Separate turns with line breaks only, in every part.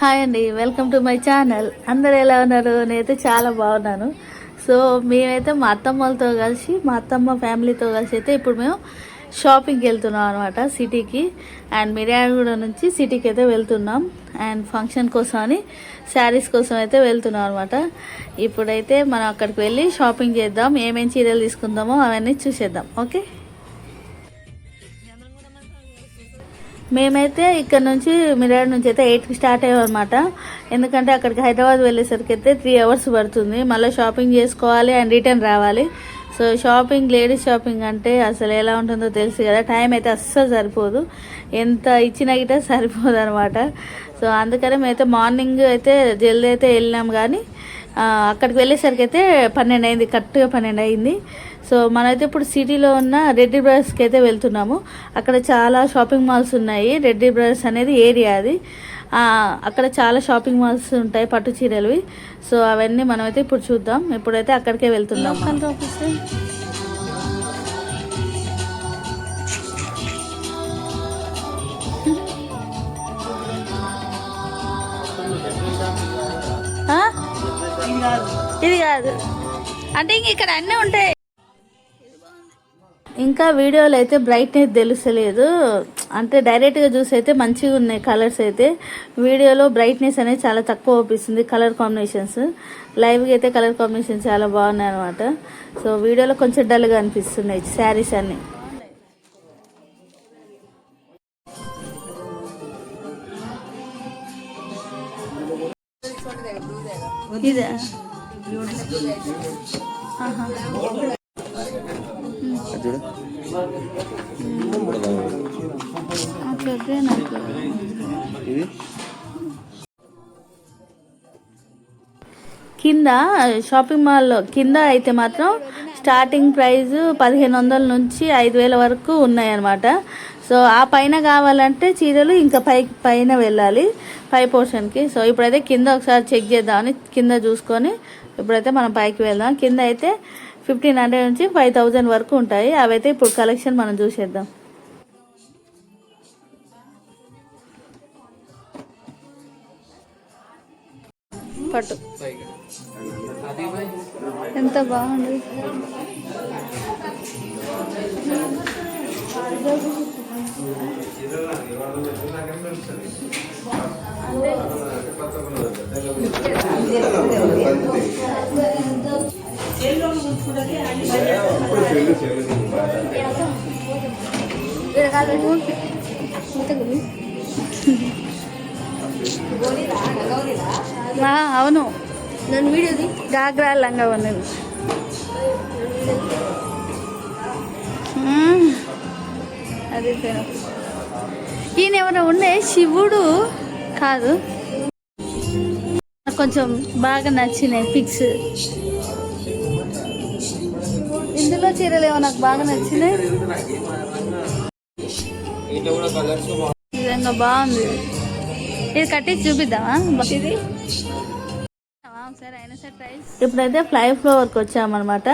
Hi అండి welcome to my channel. అందరు ఎలా ఉన్నారు? నేనైతే చాలా బాగున్నాను. సో మేమైతే మా అత్తమ్మలతో కలిసి మా అత్తమ్మ ఫ్యామిలీతో కలిసి అయితే ఇప్పుడు మేము షాపింగ్కి వెళ్తున్నాం అనమాట సిటీకి. అండ్ మిర్యాలగూడ నుంచి సిటీకి అయితే వెళ్తున్నాం. అండ్ ఫంక్షన్ కోసం అని శారీస్ కోసం అయితే వెళ్తున్నాం అనమాట ఇప్పుడైతే మనం అక్కడికి వెళ్ళి షాపింగ్ చేద్దాం ఏమేమి చీరలు తీసుకుందామో అవన్నీ చూసేద్దాం. ఓకే? మేమైతే ఇక్కడ నుంచి మిరాడ్ నుంచి అయితే ఎయిట్కి స్టార్ట్ అయ్యామన్నమాట. ఎందుకంటే అక్కడికి హైదరాబాద్ వెళ్ళేసరికి అయితే త్రీ అవర్స్ పడుతుంది. మళ్ళీ షాపింగ్ చేసుకోవాలి అండ్ రిటర్న్ రావాలి. సో షాపింగ్ లేడీస్ షాపింగ్ అంటే అసలు ఎలా ఉంటుందో తెలుసు కదా. టైం అయితే అస్సలు సరిపోదు. ఎంత ఇచ్చినా గిట సరిపోదు అనమాట సో అందుకనే మేమైతే మార్నింగ్ అయితే జల్దీ అయితే వెళ్ళినాం కానీ అక్కడికి వెళ్ళేసరికి అయితే పన్నెండు అయింది కరెక్ట్గా పన్నెండు అయింది. సో మనమైతే ఇప్పుడు సిటీలో ఉన్న రెడ్డి బ్రదర్స్కి అయితే వెళ్తున్నాము. అక్కడ చాలా షాపింగ్ మాల్స్ ఉన్నాయి. రెడ్డి బ్రదర్స్ అనేది ఏరియా అది. అక్కడ చాలా షాపింగ్ మాల్స్ ఉంటాయి పట్టు చీరలు సో అవన్నీ మనమైతే ఇప్పుడు చూద్దాం. ఇప్పుడైతే అక్కడికే వెళ్తున్నాం? ఇది కాదు. అంటే ఇంక ఇక్కడ అన్నీ ఉంటాయి. ఇంకా వీడియోలో అయితే బ్రైట్నెస్ తెలుస్తలేదు అంటే డైరెక్ట్గా చూసి అయితే మంచిగా ఉన్నాయి కలర్స్ అయితే. వీడియోలో బ్రైట్నెస్ అనేది చాలా తక్కువ అవుపిస్తుంది కలర్ కాంబినేషన్స్ లైవ్గా అయితే కలర్ కాంబినేషన్ చాలా బాగున్నాయి అనమాట సో వీడియోలో కొంచెం డల్గా అనిపిస్తున్నాయి శారీస్ అన్నీ. ఇదే. ఆహా.
చూడు
ఓకే ఓకే నాకు.
ఇది
కింద షాపింగ్ మాల్లో కింద అయితే మాత్రం స్టార్టింగ్ ప్రైస్ పదిహేను వందల నుంచి ఐదు వేల వరకు ఉన్నాయన్నమాట. సో ఆ పైన కావాలంటే చీరలు ఇంకా పై పైన వెళ్ళాలి పై పోర్షన్కి సో ఇప్పుడైతే కింద ఒకసారి చెక్ చేద్దామని కింద చూసుకొని ఇప్పుడైతే మనం పైకి వెళ్దాం. కింద అయితే ఫిఫ్టీన్ హండ్రెడ్ నుంచి ఫైవ్ థౌజండ్ వరకు ఉంటాయి. అవైతే ఇప్పుడు కలెక్షన్ మనం చూసేద్దాం. పట్టు. ఎంత బాగుంది. అవును
నన్ను వీడియోది
గాగ్రా లంగా ఉన్నది మ్మ్. అది పేరు. ఈయన ఏమైనా ఉండే శివుడు కాదు. నాకు కొంచెం బాగా నచ్చినాయి పిక్స్ ఇందులో చీరలు ఏమో నాకు బాగా నచ్చినాయి. నిజంగా బాగుంది. ఇది కట్టించి చూపిద్దామా? ఇది? ఇప్పుడైతే ఫ్లై ఫ్లోవర్కి వచ్చామన్నమాట.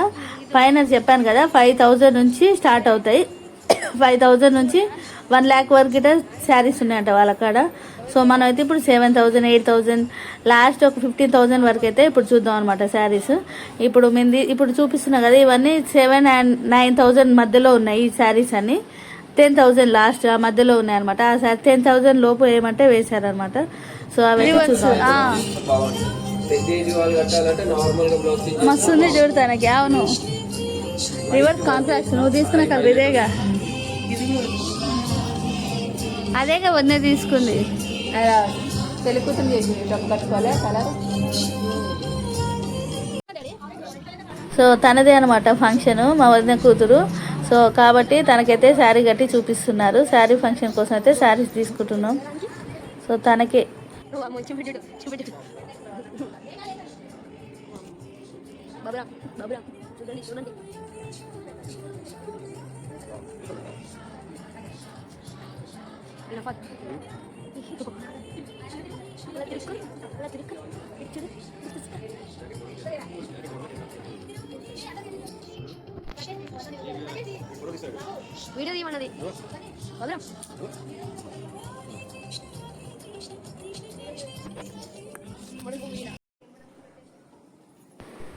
పైన చెప్పాను కదా ఫైవ్ థౌజండ్ నుంచి స్టార్ట్ అవుతాయి. ఫైవ్ థౌజండ్ నుంచి వన్ ల్యాక్ వరకు గిట్ట శారీస్ ఉన్నాయంట వాళ్ళ కాడ. సో మనం అయితే ఇప్పుడు seven thousand eight thousand last ఒక ఫిఫ్టీన్ థౌజండ్ వరకు అయితే ఇప్పుడు చూద్దాం అనమాట శారీస్. ఇప్పుడు మేము ఇప్పుడు చూపిస్తున్నాం కదా ఇవన్నీ సెవెన్ అండ్ నైన్ థౌజండ్ మధ్యలో ఉన్నాయి ఈ శారీస్ అన్ని. టెన్ థౌజండ్ లాస్ట్ ఆ మధ్యలో ఉన్నాయి అనమాట ఆ సారీ టెన్ థౌజండ్ లోపు ఏమంటే వేశారనమాట సో అవి మస్తు ఉంది చూడు తనకి అవును. రివర్స్ కాంట్రాక్ట్ నువ్వు తీసుకున్న కలర్ ఇదేగా అదేగా వదిన తీసుకుంది.
పెళ్ళి కూతురు చేసి డబ్బు కట్టుకోవాలి కలర్?
సో తనదే అనమాట ఫంక్షన్ మా వదిన కూతురు. సో కాబట్టి తనకైతే శారీ కట్టి చూపిస్తున్నారు. శారీ ఫంక్షన్ కోసం అయితే శారీస్ తీసుకుంటున్నాం. సో తనకే.
చూడండి. వినపడ్. అలా తిరుక్కొని అలా తిరుక్కొని ఇటు చూడు ఇటు తీసుకో. వీడియో తీయమన్నది వదలం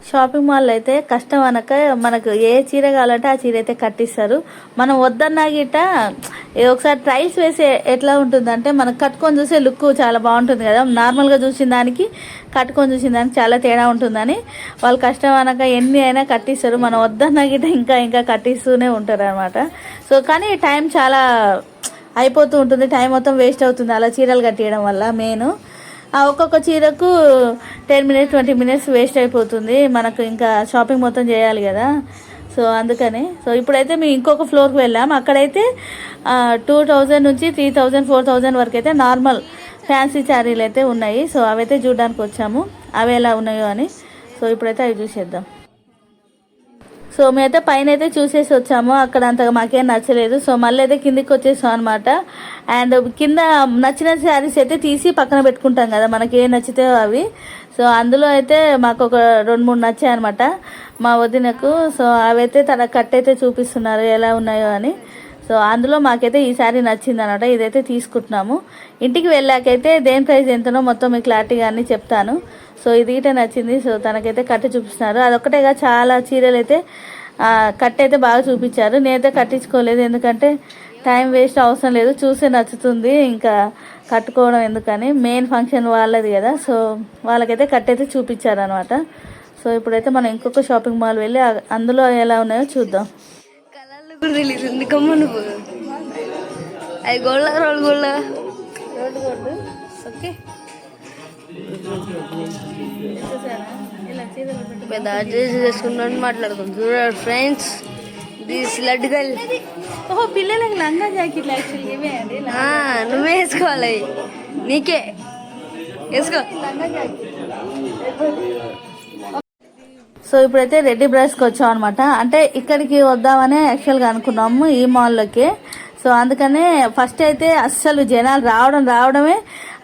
షాపింగ్ మాల్ అయితే కష్టం అనక మనకు ఏ చీర కావాలంటే ఆ చీర అయితే కట్టిస్తారు. మనం వద్దన్నా గిట్ట ఒకసారి ట్రైల్స్ వేసి ఎట్లా ఉంటుందంటే మనం కట్టుకొని చూసే లుక్ చాలా బాగుంటుంది కదా. నార్మల్గా చూసిన దానికి కట్టుకొని చూసిన దానికి చాలా తేడా ఉంటుందని. వాళ్ళు కష్టం అనక ఎన్ని అయినా కట్టిస్తారు. మనం వద్దన్నా గిట్ట ఇంకా ఇంకా కట్టిస్తూనే ఉంటారు అనమాట సో కానీ టైం చాలా అయిపోతూ ఉంటుంది. టైం మొత్తం వేస్ట్ అవుతుంది. అలా చీరలు కట్టియడం వల్ల మెయిన్ ఒక్కొక్క చీరకు ten minutes twenty minutes waste అయిపోతుంది. మనకు ఇంకా షాపింగ్ మొత్తం చేయాలి కదా. సో అందుకని. సో ఇప్పుడైతే మేము ఇంకొక ఫ్లోర్కి వెళ్ళాం. అక్కడైతే టూ థౌజండ్ నుంచి త్రీ థౌజండ్ ఫోర్ థౌజండ్ వరకు అయితే నార్మల్ ఫ్యాన్సీ శారీలు అయితే ఉన్నాయి. సో అవైతే చూడడానికి వచ్చాము అవి ఎలా ఉన్నాయో అని. సో ఇప్పుడైతే అవి చూసేద్దాం. సో మేమైతే పైన అయితే చూసేసి వచ్చాము. అక్కడ అంతగా మాకేం నచ్చలేదు. సో మళ్ళీ అయితే కిందికి వచ్చేసాం అనమాట అండ్ కింద నచ్చిన శారీస్ అయితే తీసి పక్కన పెట్టుకుంటాం కదా. మనకి ఏం నచ్చితే అవి. సో అందులో అయితే మాకు ఒక రెండు మూడు నచ్చాయి అనమాట మా వదినకు. సో అవైతే తన కట్ అయితే చూపిస్తున్నారు. ఎలా ఉన్నాయో అని. సో అందులో మాకైతే ఈ శారీ నచ్చింది అనమాట ఇదైతే తీసుకుంటున్నాము. ఇంటికి వెళ్ళాకైతే దేని ప్రైస్ ఎంతనో మొత్తం మీకు క్లారిటీగా అన్నీ చెప్తాను. సో ఇది ఇటే నచ్చింది. సో తనకైతే కట్టి చూపిస్తున్నారు. అదొక్కటేగా చాలా చీరలు అయితే కట్ అయితే బాగా చూపించారు. నేనైతే కట్టించుకోలేదు ఎందుకంటే టైం వేస్ట్ అవసరం లేదు. చూసే నచ్చుతుంది ఇంకా కట్టుకోవడం ఎందుకని. మెయిన్ ఫంక్షన్ వాళ్ళది కదా. సో వాళ్ళకైతే కట్ అయితే చూపించారు అనమాట సో ఇప్పుడైతే మనం ఇంకొక షాపింగ్ మాల్ వెళ్ళి అందులో ఎలా ఉన్నాయో చూద్దాం.
కూడా తెలియదు ఎందుకమ్మ నువ్వు? అది గోళ్ళ గోళ్ళ ఓకే. పెద్ద అడ్రస్ చేసుకున్నాను మాట్లాడుకుంటాం చూడండి ఫ్రెండ్స్ దిస్ లడ్డు గల్.
ఓహో పిల్లలకి లంగా జాకెట్లు యాక్చువల్లీ ఇవే అండి.
నువ్వే వేసుకోవాలి. నీకే. వేసుకో.
సో ఇప్పుడైతే రెడ్డి బ్రష్కి వచ్చాం అనమాట అంటే ఇక్కడికి వద్దామని యాక్చువల్గా అనుకున్నాము ఈ మాల్లోకి సో అందుకనే ఫస్ట్ అయితే అస్సలు జనాలు రావడం రావడమే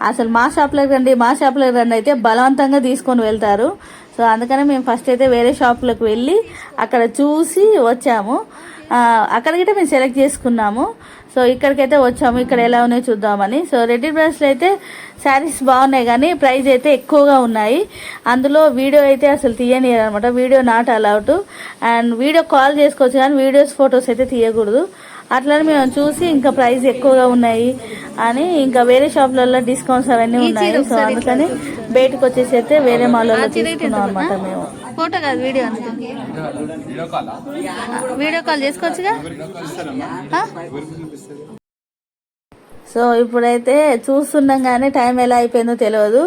అసలు మా షాప్లోకి రండి మా షాప్లోకి రండి అయితే బలవంతంగా తీసుకొని వెళ్తారు. సో అందుకనే మేము ఫస్ట్ అయితే వేరే షాప్లోకి వెళ్ళి అక్కడ చూసి వచ్చాము. అక్కడికి మేము సెలెక్ట్ చేసుకున్నాము. సో ఇక్కడికైతే వచ్చాము. ఇక్కడ ఎలా ఉన్నాయో చూద్దామని. సో రెడ్డి బ్రష్లో అయితే శారీస్ బాగున్నాయి కానీ ప్రైస్ అయితే ఎక్కువగా ఉన్నాయి. అందులో వీడియో అయితే అసలు తీయనియరు అనమాట video not allowed and video call చేసుకోవచ్చు కానీ వీడియోస్ ఫొటోస్ అయితే తీయకూడదు. అట్లనే మేము చూసి ఇంకా ప్రైస్ ఎక్కువగా ఉన్నాయి అని ఇంకా వేరే షాప్లలో డిస్కౌంట్స్ అవన్నీ ఉన్నాయి. సో అందుకని బయటకు వచ్చేసి అయితే వేరే మాల్లో తీసుకున్నాం అనమాట మేము. ఫోటో కాదు వీడియో వీడియో కాల్ చేసుకోవచ్చుగా? సో ఇప్పుడైతే చూస్తున్నాం కానీ టైం ఎలా అయిపోయిందో తెలియదు.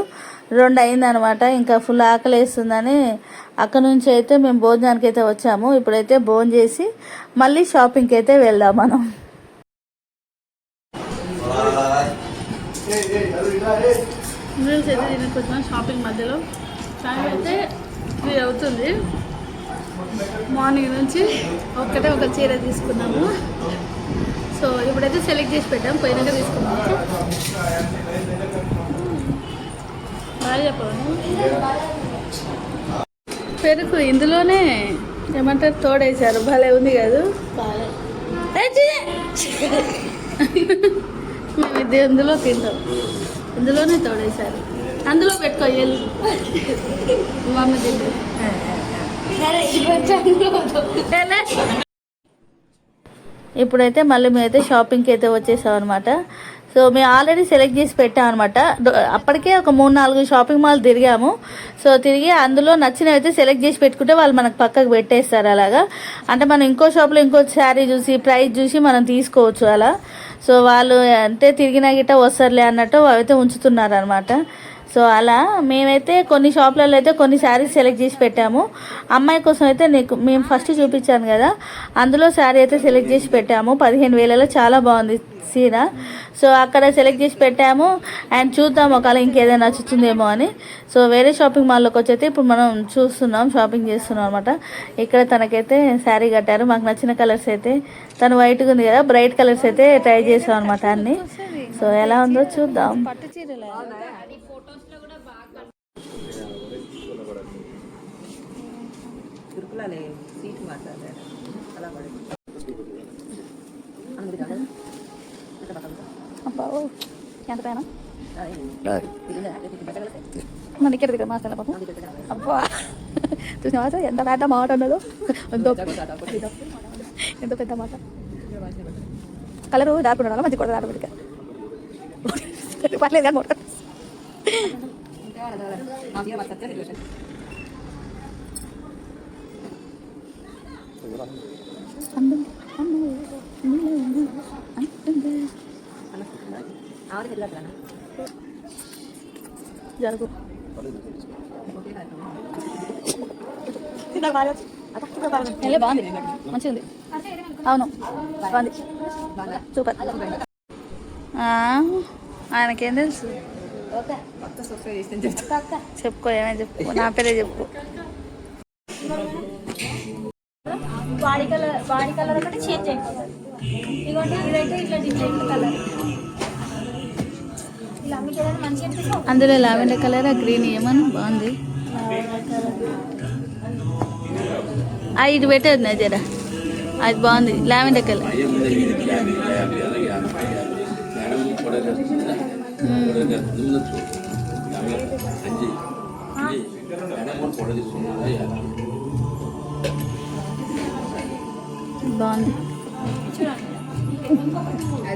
రెండు అయిందనమాట ఇంకా ఫుల్ ఆకలి వేస్తుందని అక్కడ నుంచి అయితే మేము భోజనానికి అయితే వచ్చాము. ఇప్పుడైతే భోజనం చేసి మళ్ళీ షాపింగ్కి అయితే వెళ్దాం మనం. నూడిల్స్ అయితే తినకొచ్చాం షాపింగ్ మధ్యలో. టైం అయితే త్రీ అవుతుంది. మార్నింగ్ నుంచి ఒక్కటే ఒక చీర తీసుకున్నాము. సో ఇప్పుడైతే సెలెక్ట్ చేసి పెట్టాం. పోయినాక తీసుకున్నాము పెరుగు ఇందులోనే ఏమంటారు? తోడేశారు. భలే ఉంది కదా! మేము ఇది ఇందులో తింటాం. ఇందులోనే తోడేశారు. అందులో పెట్టుకో మమ్మీ ఇప్పుడైతే మళ్ళీ మేమైతే షాపింగ్కి అయితే వచ్చేసాం అనమాట సో మేము ఆల్రెడీ సెలెక్ట్ చేసి పెట్టాం అనమాట అప్పటికే ఒక మూడు నాలుగు షాపింగ్ మాల్ తిరిగాము. సో తిరిగి అందులో నచ్చినవి అయితే సెలెక్ట్ చేసి పెట్టుకుంటే వాళ్ళు మనకు పక్కకు పెట్టేస్తారు అలాగా. అంటే మనం ఇంకో షాప్లో ఇంకో శారీ చూసి ప్రైస్ చూసి మనం తీసుకోవచ్చు అలా. సో వాళ్ళు అంటే తిరిగినా గిట్ట వస్తారులే అన్నట్టు అయితే ఉంచుతున్నారు అనమాట సో అలా మేమైతే కొన్ని షాప్లలో అయితే కొన్ని శారీస్ సెలెక్ట్ చేసి పెట్టాము. అమ్మాయి కోసం అయితే నీకు మేము ఫస్ట్ చూపించాను కదా అందులో శారీ అయితే సెలెక్ట్ చేసి పెట్టాము. పదిహేను వేలలో చాలా బాగుంది సీర. సో అక్కడ సెలెక్ట్ చేసి పెట్టాము. అండ్ చూద్దాం ఒకవేళ ఇంకేదైనా నచ్చుతుందేమో అని. సో వేరే షాపింగ్ మాల్లోకి వచ్చైతే ఇప్పుడు మనం చూస్తున్నాం షాపింగ్ చేస్తున్నాం అనమాట ఇక్కడ తనకైతే శారీ కట్టారు. మాకు నచ్చిన కలర్స్ అయితే తను వైట్గా ఉంది కదా బ్రైట్ కలర్స్ అయితే ట్రై చేసాం అనమాట అన్ని. సో ఎలా ఉందో చూద్దాం.
పట్టు చీరలే
తిరుపతిలోనే సీట్ మాట్లాడారు అలా పడి అందుకు కాదు
అబ్బా ఎంత పైన మన ఇక్కడ దగ్గర మాట్లాడ పాపం అబ్బా చూసిన మాట ఎంత పెద్ద మాట అన్నదో ఎంతో ఎంతో పెద్ద మాట కలరు డార్క్ ఉండాలి మంచి కూడా డార్క్ పెట్టుక పర్లేదు కానీ మొట్ట అందం జరుగు వెళ్ళే బాగుంది మంచిగా ఉంది అవును బాగుంది సూపర్ ఆయనకేం తెలుసు చెప్పుకో ఏమైనా చెప్పుకో. నా పేరే చెప్పు
బాడీ కలర్ బాడీ కలర్ ఒకటి చేంజ్ అయిపోతుంది. ఇదిగోండి ఇదైతే ఇట్లా డిఫరెంట్ కలర్. ఇలా మంచిగా
అందులో లావెండర్ కలర్ ఆ గ్రీన్ ఏమని బాగుంది. ఆ ఇటు పెట్టేది నా జర అది బాగుంది లావెండర్ కలర్. బాగుంది ఆ,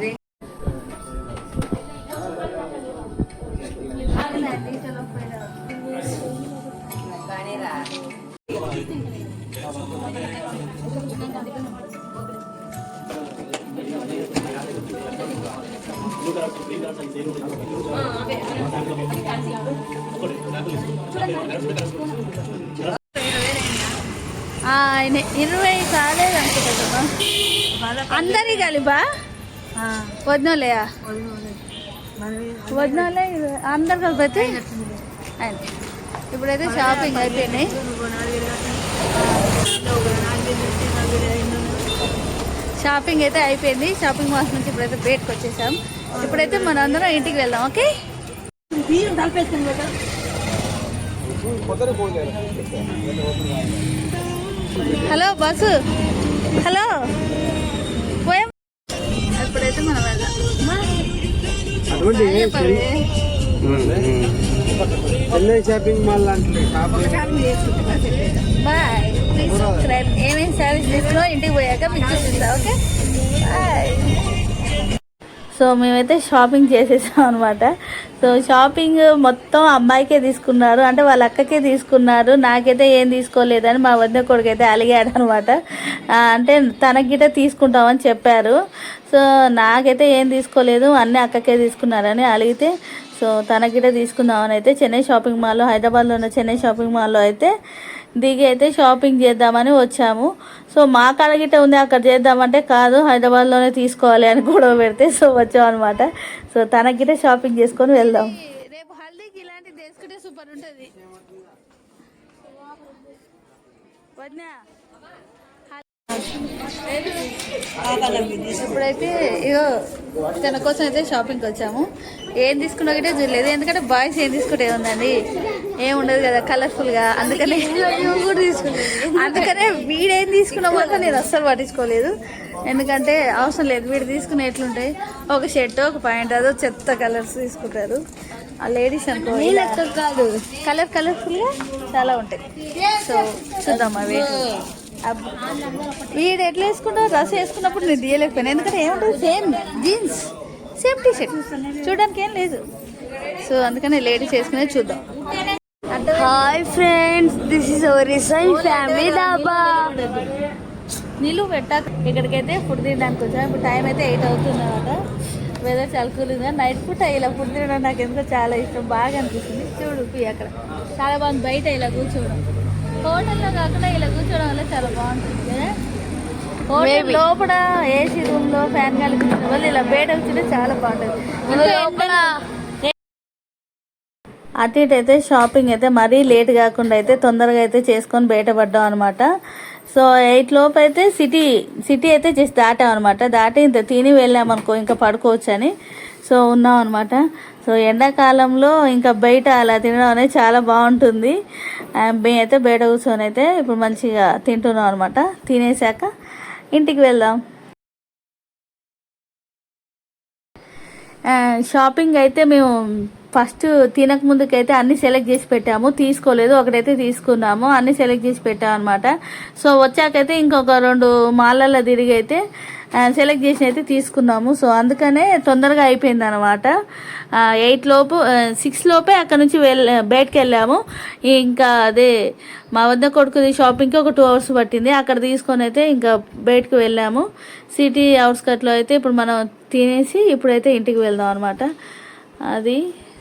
వదినోలేయా వదినోలే అందరు కలిపి ఇప్పుడైతే షాపింగ్ అయిపోయినాయి. షాపింగ్ అయితే అయిపోయింది. షాపింగ్ మాల్స్ నుంచి ఇప్పుడైతే బయటకు వచ్చేసాం. ఇప్పుడైతే మన అందరం ఇంటికి వెళ్దాం okay? Hello bus. Hello.
Chennai shopping mall లాంటి
బాయ్ ప్లీజ్ సబ్స్క్రైబ్ ఏమేమి సర్వీస్ తీసుకున్నా ఇంటికి పోయాక మీకు చూపిస్తా ఓకే? బాయ్. సో మేమైతే షాపింగ్ చేసేసాం అనమాట సో షాపింగ్ మొత్తం అమ్మాయికే తీసుకున్నారు. అంటే వాళ్ళ అక్కకే తీసుకున్నారు. నాకైతే ఏం తీసుకోలేదని మా వద్ద కొడుకు అయితే అలిగాడు అనమాట అంటే తనకి గిట్ట తీసుకుంటామని చెప్పారు. సో నాకైతే ఏం తీసుకోలేదు. అన్నీ అక్కకే తీసుకున్నారని అడిగితే సో తనకి గిట్ట తీసుకుందామని అయితే చెన్నై షాపింగ్ మాల్లో హైదరాబాద్లో ఉన్న చెన్నై షాపింగ్ మాల్లో అయితే దిగి అయితే షాపింగ్ చేద్దామని వచ్చాము. సో మా కాడ గిట్ట ఉంది అక్కడ చేద్దామంటే కాదు హైదరాబాద్లోనే తీసుకోవాలి అని గొడవ పెడితే సో వచ్చాం అనమాట సో తనకిట షాపింగ్ చేసుకొని వెళ్దాం. రేపు హల్దీకి సూపర్ ఉంటుంది. వదినా. ఇప్పుడైతే ఇగో తన కోసం అయితే షాపింగ్కి వచ్చాము. ఏం తీసుకున్నా కూడా చూడలేదు ఎందుకంటే బాయ్స్ ఏం తీసుకుంటే ఉందండి ఏం ఉండదు కదా కలర్ఫుల్గా అందుకనే అందుకనే వీడేం తీసుకున్నా కూడా నేను అస్సలు పట్టించుకోలేదు. ఎందుకంటే అవసరం లేదు వీడు తీసుకునే ఎట్లుంటాయి? ఒక షర్ట్ ఒక ప్యాంట్ అదో చెత్త కలర్స్ తీసుకుంటారు. ఆ లేడీస్ అనుకో కాదు. కలర్ కలర్ఫుల్గా చాలా ఉంటాయి. సో చూద్దాం అవి. వీడు ఎట్లా వేసుకుంటావు డ్రెస్ వేసుకున్నప్పుడు నేను తీయలేకపోయాను. ఎందుకంటే ఏముంటుంది same jeans same T shirt చూడడానికి ఏం లేదు. సో అందుకని లేడీస్ వేసుకునే చూద్దాం.
Hi friends this is our resign family dhaba
నీళ్ళు పెట్టాక ఇక్కడికైతే ఫుడ్ తినడానికి వచ్చాం. ఇప్పుడు టైం అయితే ఎయిట్ అవుతుంది అనమాట. వెదర్ చాలా కూలింగ్ నైట్ పూట ఇలా ఫుడ్ తినడం నాకు ఎంతో చాలా ఇష్టం. బాగా అనిపిస్తుంది. చూడు అక్కడ. చాలా బాగుంది. బయట ఇలా కూర్చోవడం. హోటల్లో కాకుండా ఇలా కూర్చోవడం వల్ల చాలా బాగుంటుంది. హోటల్ లోపల ఏసీ రూమ్లో ఫ్యాన్ గాలి కూర్చోవడం వల్ల ఇలా బయట కూర్చుంటే చాలా బాగుంటుంది. అటు ఇటు అయితే షాపింగ్ అయితే మరీ లేట్ కాకుండా అయితే తొందరగా అయితే చేసుకొని బయటపడ్డాం అనమాట సో ఎయిట్ లోపు అయితే సిటీ సిటీ అయితే జస్ట్ దాటాం అనమాట దాటి ఇంత తిని వెళ్ళామనుకో ఇంకా పడుకోవచ్చు అని సో ఉన్నాం అనమాట సో ఎండాకాలంలో ఇంకా బయట అలా తినడం అనేది చాలా బాగుంటుంది. అయితే బయట కూర్చొని అయితే ఇప్పుడు మంచిగా తింటున్నాం అనమాట తినేసాక ఇంటికి వెళ్దాం. షాపింగ్ అయితే మేము ఫస్ట్ తినక ముందుకైతే అన్ని సెలెక్ట్ చేసి పెట్టాము. తీసుకోలేదు ఒకటైతే తీసుకున్నాము. అన్ని సెలెక్ట్ చేసి పెట్టాము అనమాట సో వచ్చాకైతే ఇంకొక రెండు మాలల్లో తిరిగి అయితే సెలెక్ట్ చేసి అయితే తీసుకున్నాము. సో అందుకనే తొందరగా అయిపోయింది అనమాట ఎయిట్ లోపు సిక్స్ లోపే అక్కడ నుంచి వెళ్ళ బయటకు వెళ్ళాము. ఇంకా అదే మా వద్ద కొడుకుది షాపింగ్కి ఒక టూ అవర్స్ పట్టింది. అక్కడ తీసుకొని అయితే ఇంకా బయటకు వెళ్ళాము. సిటీ అవుట్స్కట్లో అయితే ఇప్పుడు మనం తినేసి ఇప్పుడైతే ఇంటికి వెళ్దాం అనమాట అది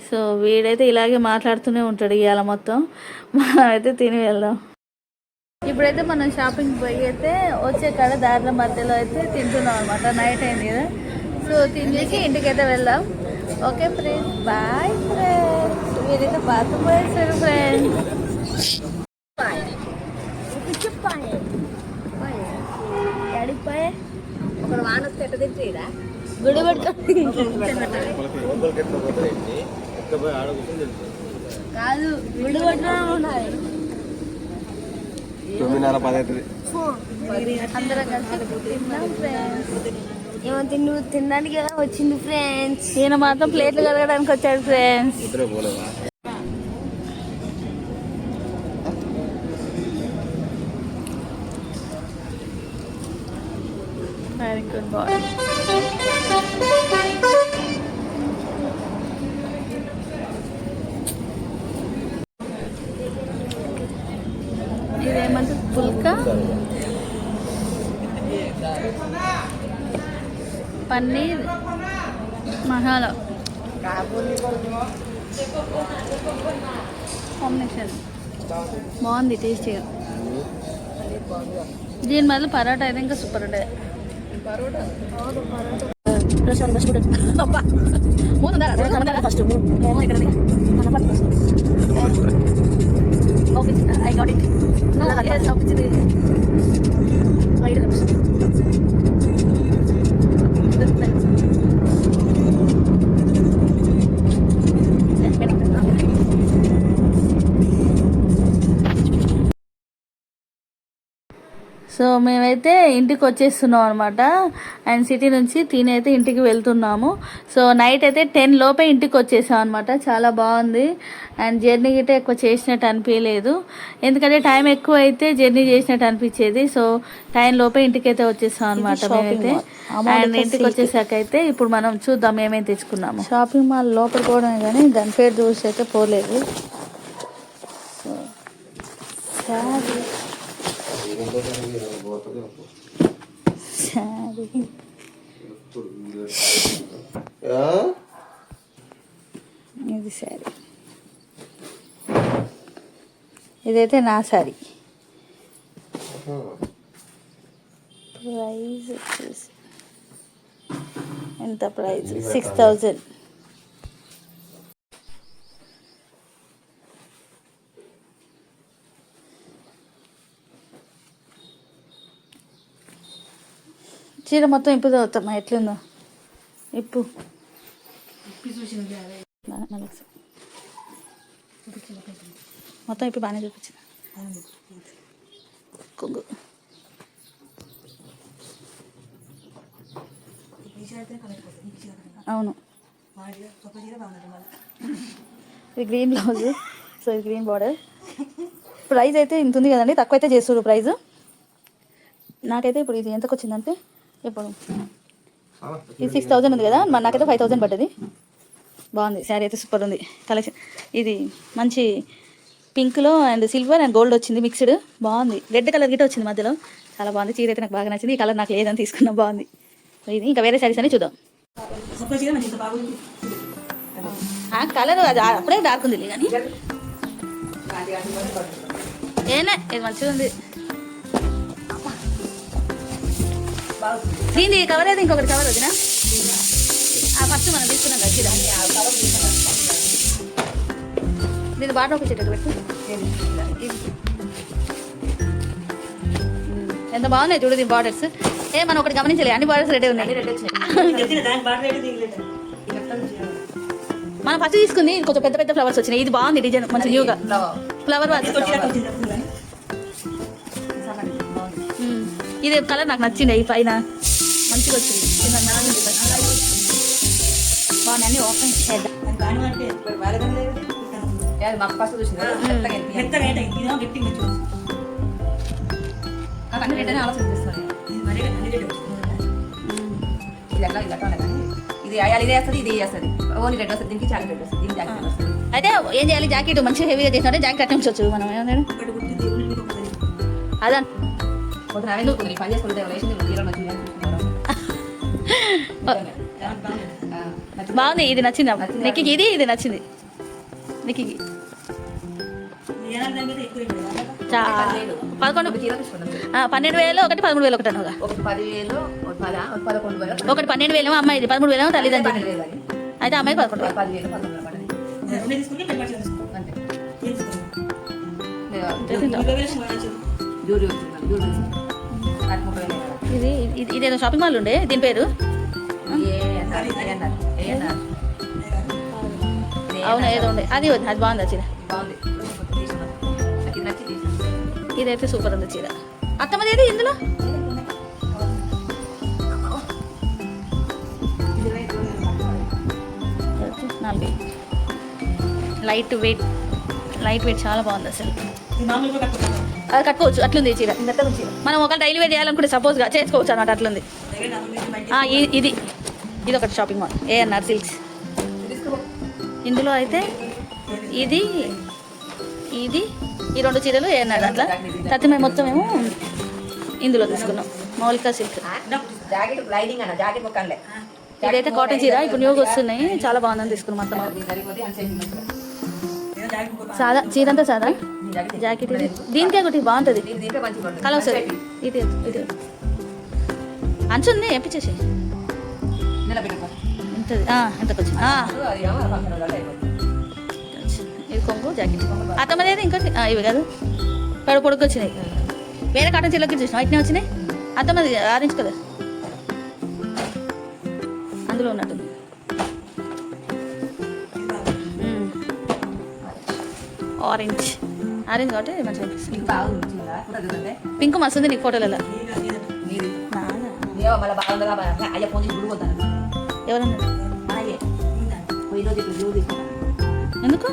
సో వీడైతే ఇలాగే మాట్లాడుతూనే ఉంటాడు ఇవాళ మొత్తం. మనం అయితే తిని వెళ్దాం. ఇప్పుడైతే మనం షాపింగ్ పోయి అయితే వచ్చే కాడ దారిలో మధ్యలో అయితే తింటున్నాం అనమాట నైట్ అయింది కదా. సో తినేసి ఇంటికైతే వెళ్దాం. ఓకే ఫ్రెండ్స్ బాయ్ ఫ్రెండ్స్ మీరైతే బాత్రూమ్ పోయేసారు ఫ్రెండ్స్ గుడి కాదు గుడి పట్టుకొని ఉండాలి
తొమ్మిదిన్నర పది అవుతుంది
అందరం కలిసి తిందాం ఫ్రెండ్స్
ఏమో తిండి తినడానికి కదా వచ్చింది ఫ్రెండ్స్
ఈయన మాత్రం ప్లేట్లు కడగడానికి వచ్చాడు ఫ్రెండ్స్ వెరీ గుడ్ బాయ్ ఇదేమంటారు పుల్కా? పన్నీర్ మసాలా. కాంబినేషన్. బాగుంది టేస్టీగా. దీని బదులు పరోటా అయితే ఇంకా సూపర్ ఉండే first. I got it 어, 올라갔다. So మేమైతే ఇంటికి వచ్చేస్తున్నాం అనమాట అండ్ సిటీ నుంచి తిని అయితే ఇంటికి వెళ్తున్నాము. సో నైట్ అయితే టెన్ లోపే ఇంటికి వచ్చేసాం అనమాట చాలా బాగుంది. అండ్ జర్నీ గిట్ట ఎక్కువ చేసినట్టు అనిపించలేదు ఎందుకంటే టైం ఎక్కువ అయితే జర్నీ చేసినట్టు అనిపించేది. సో టైం లోపే ఇంటికి అయితే వచ్చేసాం అనమాట మేమైతే. అండ్ ఇంటికి వచ్చేసాక అయితే ఇప్పుడు మనం చూద్దాం ఏమేమి తెచ్చుకున్నాము. షాపింగ్ మాల్ లోపల పోవడమే కానీ దాని పేరు చూసి అయితే పోలేదు. సో ఇది శారీ ఇదైతే నా శారీ ప్రైస్ వచ్చేసి ఎంత ప్రైస్ సిక్స్ థౌజండ్. చీర మొత్తం ఇప్పు చదువుతామా ఎట్లుందో? ఇప్పు. మొత్తం ఇప్పుడు బాగానే చూపించిన. కొంగు. అవును. ఇది గ్రీన్ బ్లౌజ్ సో ఇది గ్రీన్ బార్డర్ ప్రైస్ అయితే ఇంత ఉంది కదండి. తక్కువ అయితే చేస్తారు ప్రైజ్ నాకైతే ఇప్పుడు ఇది ఎంతకు వచ్చిందంటే ఇప్పుడు ఇది సిక్స్ థౌజండ్ ఉంది కదా? మరి నాకైతే ఫైవ్ థౌజండ్ పడ్డది. బాగుంది. శారీ అయితే సూపర్ ఉంది. కలెక్షన్ ఇది మంచి పింక్లో అండ్ సిల్వర్ అండ్ గోల్డ్ వచ్చింది మిక్స్డ్ బాగుంది. రెడ్ కలర్ గిట్ట వచ్చింది మధ్యలో. చాలా బాగుంది. చీర అయితే నాకు బాగా నచ్చింది. ఈ కలర్ నాకు లేదని తీసుకున్నా. బాగుంది. ఇది ఇంకా వేరే శారీస్ అని చూద్దాం. కలర్ అది అప్పుడే డార్క్ ఉంది కానీ. ఏనే ఇది మంచిగా ఉంది దీని కవర్ అయితే ఇంకొకటి కవర్ వదినా. ఆ ఫస్ట్ మనం తీసుకున్నాం కదా. దీని బాటం ఒక చెట్టు పెట్టు. ఎంత బాగున్నాయి చూడు దీని బార్డర్స్ ఏ మనం ఒకటి గమనించలే అన్ని బార్డర్స్ రెడీ ఉన్నాయి. మనం ఫస్ట్ తీసుకుంది కొంచెం పెద్ద పెద్ద ఫ్లవర్స్ వచ్చినాయి. ఇది బాగుంది డిజైన్ మంచి న్యూగా ఫ్లవర్ మ్మ్. ఇది కలర్ నాకు నచ్చింది ఈ పైన. మంచిగా వచ్చింది. ఇది నాకు నచ్చింది.
బాగుంది అన్ని ఓపెన్ చేద్దాం.
మాకు ఫస్ట్ చూసింది. అన్ని రిటర్న్ ఆలోచన చేస్తాను ఇది అయ్యాలి ఇదే వస్తుంది ఇది చేస్తుంది ఓన్లీ రెడ్ వస్తుంది దీనికి చాలా రెడ్ వస్తుంది దీనికి జాకెట్ వస్తుంది.
అయితే ఏం చేయాలి? జాకెట్ మంచిగా హెవీగా చేసినట్టే జాకెట్ కట్టించవచ్చు మనం ఏమన్నాడు? అదే.
పొద్దున పని చేసుకుంటే
బాగుంది ఇది నచ్చింది. నెక్కి ఇది ఇది నచ్చింది. నెక్కి పదకొండు. పన్నెండు వేలు ఒకటి పదమూడు వేలు ఒకటి
ఒకటి
పన్నెండు వేలు అమ్మాయిది పదమూడు వేలు తల్లిదండ్రులు అయితే అమ్మాయి పదకొండు. ఇది ఇది ఇదేదో షాపింగ్ మాల్ ఉండే? దీని పేరు? అవును? ఏదో ఉండే అది వద్దు, అది బాగుంది చీర. ఇదైతే సూపర్ ఉంది చీర. అత్తమ్మది ఏది ఇందులో? నాలుగు. లైట్ వెయిట్ లైట్ వెయిట్ చాలా బాగుంది అసలు. అది కట్టుకోవచ్చు అట్లుంది ఈ చీర. మనం ఒక డైలీ వేర్ చేయాలనుకుంటే సపోజ్గా చేసుకోవచ్చు అనమాట అట్లుంది. ఇది ఇది ఒకటి షాపింగ్ మాల్ ఏఎన్ఆర్ సిల్క్స్ ఇందులో అయితే ఇది ఇది ఈ రెండు చీరలు ఏఎన్ఆర్ అట్లా. తర్వాత మేము మొత్తం మేము ఇందులో తీసుకున్నాం మౌలిక సిల్క్. ఇదైతే కాటన్ చీర ఇప్పుడు న్యూగా వస్తున్నాయి. చాలా బాగుందని తీసుకున్నాం మొత్తం. సాదా చీర అంతా సాదా? జాకెట్ ఇది. దీనికే ఒకటి బాగుంటుంది.
దీని
కలర్ సార్ ఇది ఇది. అంచుంది ఎంపించేసి ఇది కొంగు జాకెట్. అత్తమ్మది ఇంకా ఇవి కాదు. పెడ పొడుగు వచ్చినాయి. వేరే కాటన్ చీరలోకి చూసినా ఇట్నే వచ్చినాయి? అత్తమ్మది ఆరెంజ్ కదా అందులో ఉన్నట్టుంది. ఆరెంజ్. ఆరెంజ్ కాబట్టి మంచిగా అనిపిస్తుంది. పింక్ మస్తు ఉంది నీకు ఫోటోలలో.
అయ్యా ఫోన్ చేసి
ఎవరన్నా? ఎందుకు?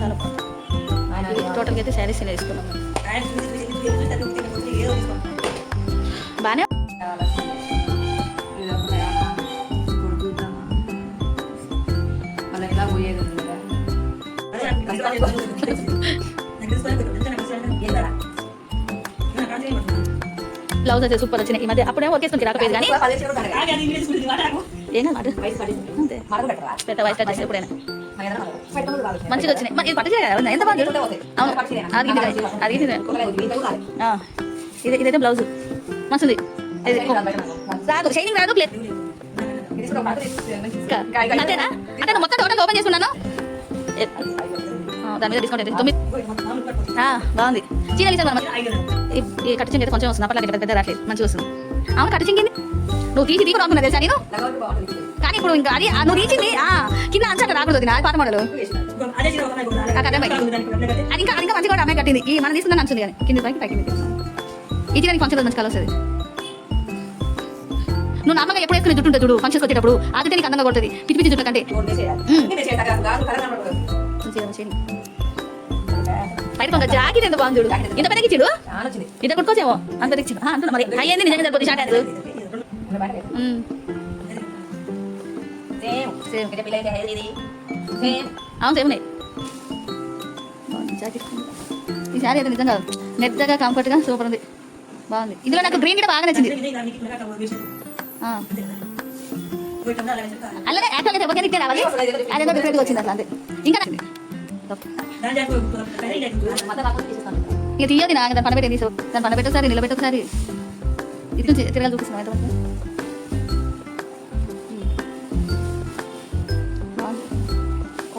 చాలా. టోటల్గా అయితే శారీస్ ఇలా తీసుకున్నాం. బాగానే
పోయేది?
బ్లౌజ్ అయితే సూపర్ వచ్చినాయి. ఈ మధ్య అప్పుడే వర్కేసుకుని రాకపోయేది కానీ. ఏం కాదు? పెట్ట వైట్ కట్ ఎప్పుడైనా. మంచిగా వచ్చినాయి. ఇది పట్టు కదా ఎంత బాగుంది? అవును. అది ఇది ఇదైతే బ్లౌజ్. మస్తుంది. రాదు. షైనింగ్ రాదు ప్లేట్ అంతేనా? అంటే మొత్తం టోటల్ ఓపెన్ చేసుకున్నాను దాని మీద డిస్కౌంట్ అయితే తొమ్మిది బాగుంది. చీర మనం ఈ- చింకి అయితే కొంచెం వస్తుంది. అప్పటికి పెద్ద రావట్లేదు. మంచిగా వస్తుంది. అవును కట్టు చింకింది నువ్వు తీసి తీకు రాకుండా తెలుసా నేను. కానీ ఇప్పుడు ఇంకా అది నువ్వు తీసింది? కింద అంచాక రాకూడదు నా పాత మోడలు. అది ఇంకా అది ఇంకా మంచిగా అమ్మాయి కట్టింది. ఈ మనం తీసుకుందని అంచుంది కానీ. కింద పైకి పైకి. ఇది కానీ కొంచెం మంచి కలర్ వస్తుంది. నువ్వు నార్మల్గా ఎప్పుడు వేసుకునే జుట్టు ఉంటుంది చూడు ఫంక్షన్కి వచ్చేటప్పుడు. జుట్టు నీకు అందంగా కొడుతుంది. పిచ్చి పిచ్చి జుట్టు కంటే. బయట కొంత జాకెట్ ఎంత బాగుంది చూడు. ఇంత పెద్దకి ఇచ్చాడు. ఇంత కొట్టుకోవచ్చేమో అంత ఇచ్చిండు అంటున్నా మరి. అయ్యింది నిజంగా సరిపోతుంది
ఇది. సేమ్.
అవును సేమ్ జాకెట్. ఈ శారీ అయితే నిజంగా మెత్తగా కంఫర్ట్గా సూపర్ ఉంది. బాగుంది. ఇందులో నాకు గ్రీన్ కూడా బాగా నచ్చింది. అలాగే యాక్చువల్గా ఎవరికైనా అదేదో డిఫరెంట్గా వచ్చింది అట్లా అంతే. ఇంకా ఇక తీయది నా దాని పనబెట్టి పెట్టి తీసు దాని పనబెట్టేసారి నిలబెట్టేసారి ఒకసారి నిలబెట్టు ఒకసారి ఇటు నుంచి తిరగాలి చూపిస్తున్నాం ఎంత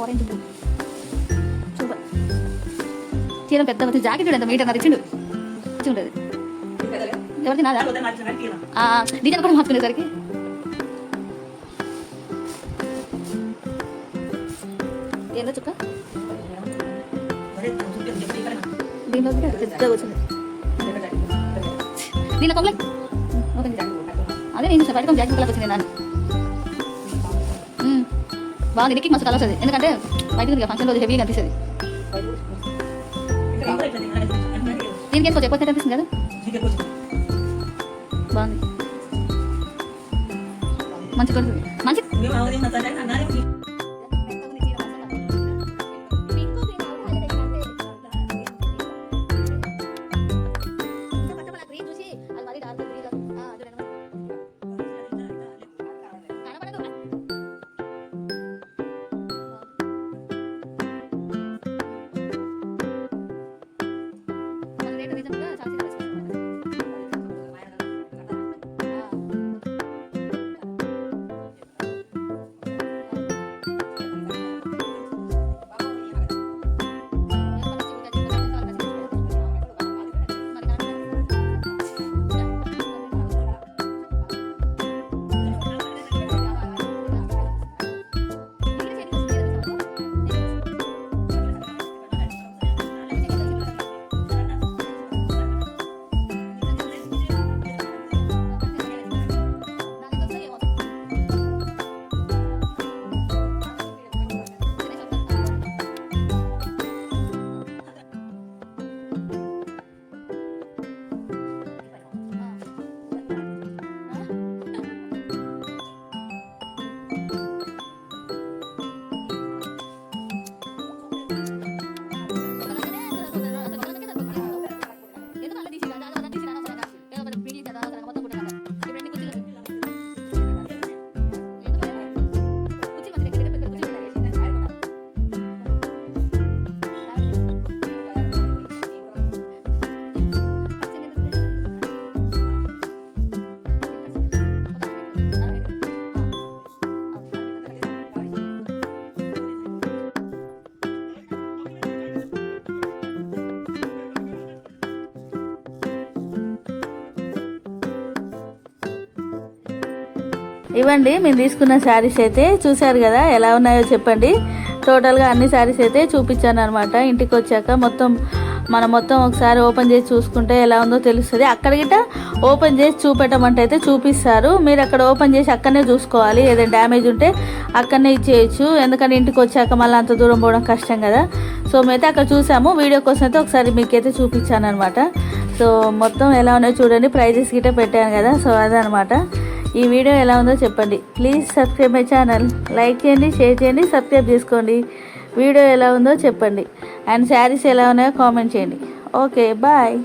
ఆరెంజ్ సూపర్. చీర పెద్ద వచ్చి జాకెట్ చూడు ఎంత మీటర్ నాకు ఇచ్చిండు ఇచ్చి ఉంటుంది ఎవరిది నాదా డిజైన్ కూడా మార్చుకునేసరికి దీనిలో కొంగలే అదే నేను చూసాను బయట జాకెట్ కలర్ వచ్చింది నాన్న బాగా బాగుంది ఇడికి మస్తు కలర్ వస్తుంది. ఎందుకంటే బయట ఫంక్షన్ రోజు హెవీగా అనిపిస్తుంది దీనికి ఎక్కువ చెప్పొచ్చు అనిపిస్తుంది కదా? బాగుంది. మంచి కొడుతుంది
ఇవ్వండి మేము తీసుకున్న శారీస్ అయితే చూశారు కదా ఎలా ఉన్నాయో చెప్పండి. టోటల్గా అన్ని శారీస్ అయితే చూపించాను అనమాట ఇంటికి వచ్చాక మొత్తం మనం మొత్తం ఒకసారి ఓపెన్ చేసి చూసుకుంటే ఎలా ఉందో తెలుస్తుంది. అక్కడ గిట్ట ఓపెన్ చేసి చూపెట్టమంటే అయితే చూపిస్తారు. మీరు అక్కడ ఓపెన్ చేసి అక్కడనే చూసుకోవాలి. ఏదైనా డ్యామేజ్ ఉంటే అక్కడనే ఇచ్చేయచ్చు. ఎందుకంటే ఇంటికి వచ్చాక మళ్ళీ అంత దూరం పోవడం కష్టం కదా. సో మేమైతే అక్కడ చూసాము. వీడియో కోసం అయితే ఒకసారి మీకైతే చూపించాను అనమాట సో మొత్తం ఎలా ఉన్నాయో చూడండి. ప్రైజెస్ గిట్ట పెట్టాను కదా. సో అదనమాట ఈ వీడియో ఎలా ఉందో చెప్పండి. Please subscribe my channel like చేయండి షేర్ చేయండి సబ్స్క్రైబ్ చేసుకోండి. వీడియో ఎలా ఉందో చెప్పండి. అండ్ శారీస్ ఎలా ఉన్నాయో కామెంట్ చేయండి. Okay bye